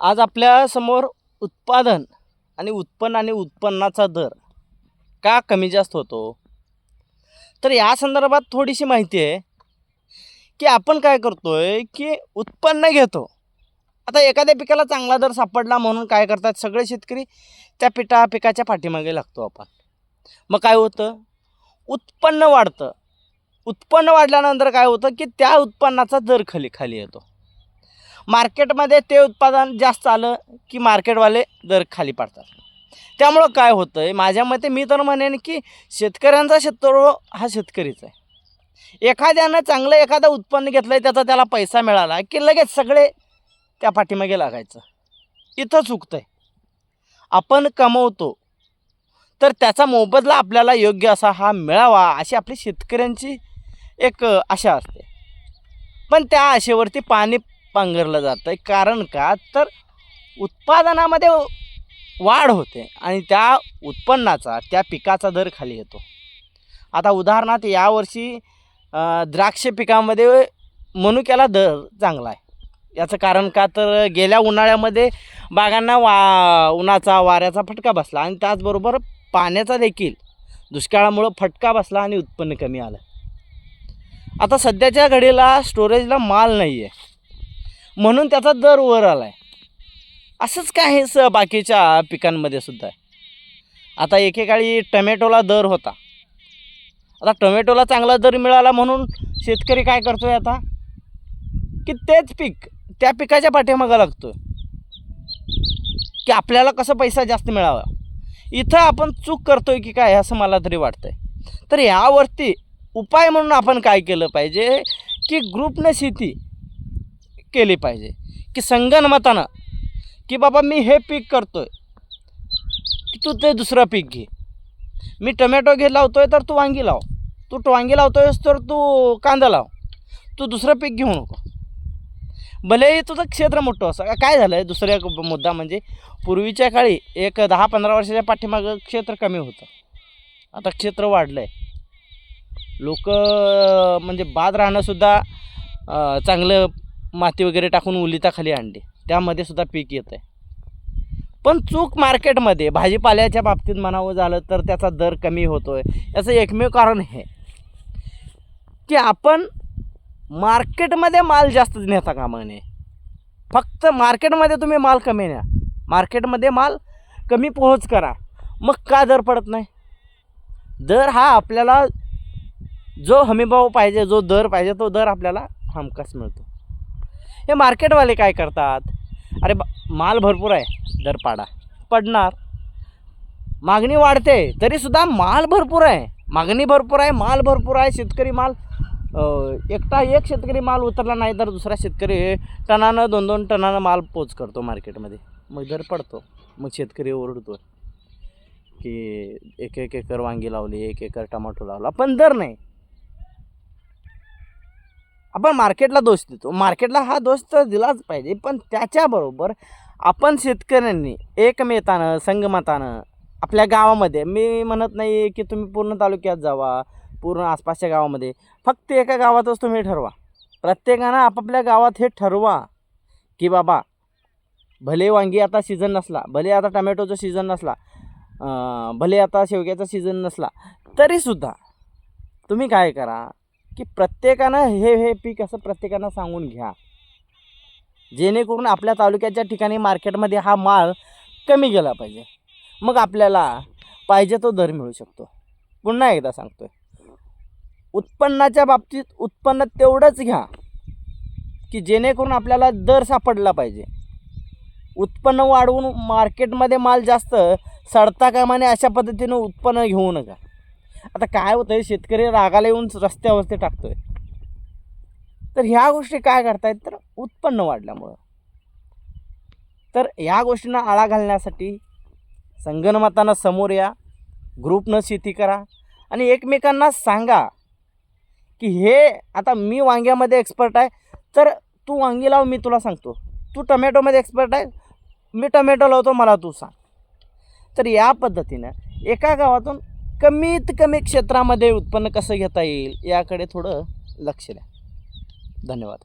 आज आपल्यासमोर उत्पादन आणि उत्पन्न आणि उत्पन्नाचा दर का कमी जास्त होतो? तर या संदर्भात थोडीशी माहिती आहे की आपण काय करतो आहे की उत्पन्न घेतो. आता एखाद्या पिकाला चांगला दर सापडला म्हणून काय करतात? सगळे शेतकरी त्या पिठा पिकाच्या पाठीमागे लागतो आपण. मग काय होतं? उत्पन्न वाढतं. उत्पन्न वाढल्यानंतर काय होतं की त्या उत्पन्नाचा दर खाली खाली येतो. मार्केटमध्ये ते उत्पादन जास्त आलं की मार्केटवाले दर खाली पाडतात. त्यामुळं काय होतं आहे माझ्या मते मी तर म्हणेन की शेतकऱ्यांचा शेतकरी हा शेतकरीच आहे. एखाद्यानं चांगलं एखादं उत्पन्न घेतलं आहे त्याचा त्याला पैसा मिळाला की लगेच सगळे त्या पाठीमागे लागायचं. इथं चुकतं आहे आपण कमवतो तर त्याचा मोबदला आपल्याला योग्य असा हा मिळावा अशी आपली शेतकऱ्यांची एक आशा असते. पण त्या आशेवरती पाणी पांघरलं जातं आहे कारण का? तर उत्पादनामध्ये वाढ होते आणि त्या उत्पन्नाचा त्या पिकाचा दर खाली येतो. आता उदाहरणार्थ यावर्षी द्राक्ष पिकामध्ये मनुक्याला दर चांगला आहे याचं कारण का? तर गेल्या उन्हाळ्यामध्ये बागांना वा उन्हाचा वाऱ्याचा फटका बसला आणि त्याचबरोबर पाण्याचा देखील दुष्काळामुळं फटका बसला आणि उत्पन्न कमी आलं. आता सध्याच्या घडीला स्टोरेजला माल नाही आहे म्हणून त्याचा दर वर आला आहे असंच काय स बाकीच्या पिकांमध्ये सुद्धा आहे. आता एकेकाळी टमॅटोला दर होता. आता टोमॅटोला चांगला दर मिळाला म्हणून शेतकरी काय करतो आहे आता? की तेच पीक त्या पिकाच्या पाठीमागं लागतो की आपल्याला कसं पैसा जास्त मिळावा? इथं आपण चूक करतोय की काय असं मला तरी वाटतंय. तर यावरती उपाय म्हणून आपण काय केलं पाहिजे? की ग्रुपनं शेती केली पाहिजे. की संगनमतानं की बाबा मी हे पीक करतो आहे की तू ते दुसरं पीक घे. मी टोमॅटो घे आहे तर तू वांगी लाव. तू वांगी वांगी आहेस तर तू कांदा लाव. तू दुसरं पीक घेऊ नको. भलेही तुझं क्षेत्र मोठं असं. काय झालं आहे दुसरा मुद्दा म्हणजे पूर्वीच्या काळी एक दहा पंधरा वर्षाच्या पाठीमागं क्षेत्र कमी होतं. आता क्षेत्र वाढलं आहे लोक म्हणजे बाद राहणंसुद्धा चांगलं माती वगैरे टाकून उलिताखाली आणली. त्यामध्ये सुद्धा पीक येतं आहे पण चूक मार्केटमध्ये भाजीपाल्याच्या बाबतीत म्हणावं झालं तर त्याचा दर कमी होतो आहे याचं एकमेव कारण हे की आपण मार्केटमध्ये माल जास्त नेता कामा नये फक्त मार्केटमध्ये तुम्ही माल कमी न्या. मार्केटमध्ये माल कमी पोहोच करा. मग का दर पडत नाही? दर हा आपल्याला जो हमीभाव पाहिजे जो दर पाहिजे तो दर आपल्याला हमखास मिळतो. हे मार्केटवाले काय करतात? अरे बा माल भरपूर आहे दर पाडा पडणार. मागणी वाढते तरीसुद्धा माल भरपूर आहे. मागणी भरपूर आहे माल भरपूर आहे शेतकरी माल एकटा एक शेतकरी माल उतरला नाही तर दुसरा शेतकरी टनानं दोन दोन टनानं माल पोच करतो मार्केटमध्ये. मग दर पडतो मग शेतकरी ओरडतो की एक एक एकर वांगी लावली एक एकर टमाटो लावला पण दर नाही. आपण मार्केटला दोष देतो. मार्केटला हा दोष तर दिलाच पाहिजे पण त्याच्याबरोबर आपण शेतकऱ्यांनी एकमेतानं संगमतानं आपल्या गावामध्ये मी म्हणत नाही की तुम्ही पूर्ण तालुक्यात जावा पूर्ण आसपासच्या गावामध्ये फक्त एका गावातच तुम्ही ठरवा. प्रत्येकानं आपापल्या गावात हे ठरवा की बाबा भले वांगी आता सीझन नसला भले आता टमॅटोचा सीझन नसला भले आता शेवग्याचा सीझन नसला तरीसुद्धा तुम्ही काय करा की प्रत्येकानं हे हे पीक असं प्रत्येकानं सांगून घ्या. जेणेकरून आपल्या तालुक्याच्या ठिकाणी मार्केटमध्ये हा माल कमी गेला पाहिजे. मग आपल्याला पाहिजे तो दर मिळू शकतो. पुन्हा एकदा सांगतोय. उत्पन्नाच्या बाबतीत उत्पन्न तेवढंच घ्या की जेणेकरून आपल्याला दर सापडला पाहिजे. उत्पन्न वाढवून मार्केटमध्ये माल जास्त सडता कामाने अशा पद्धतीनं उत्पन्न घेऊ नका. आता काय होतं आहे शेतकरी रागाला येऊन रस्त्यावरती टाकतोय. तर ह्या गोष्टी काय करतायत तर उत्पन्न वाढल्यामुळं. तर ह्या गोष्टींना आळा घालण्यासाठी संगणमतानं समोर या ग्रुपनं शेती करा आणि एकमेकांना सांगा की हे आता मी वांग्यामध्ये एक्सपर्ट आहे तर तू वांगी लाव मी तुला सांगतो. तू टमॅटोमध्ये एक्सपर्ट आहे मी टमॅटो लावतो मला तू सांग. तर या पद्धतीनं एका गावातून कमीत कमी क्षेत्रामध्ये उत्पन्न कसं घेता येईल याकडे थोडं लक्ष द्या. धन्यवाद.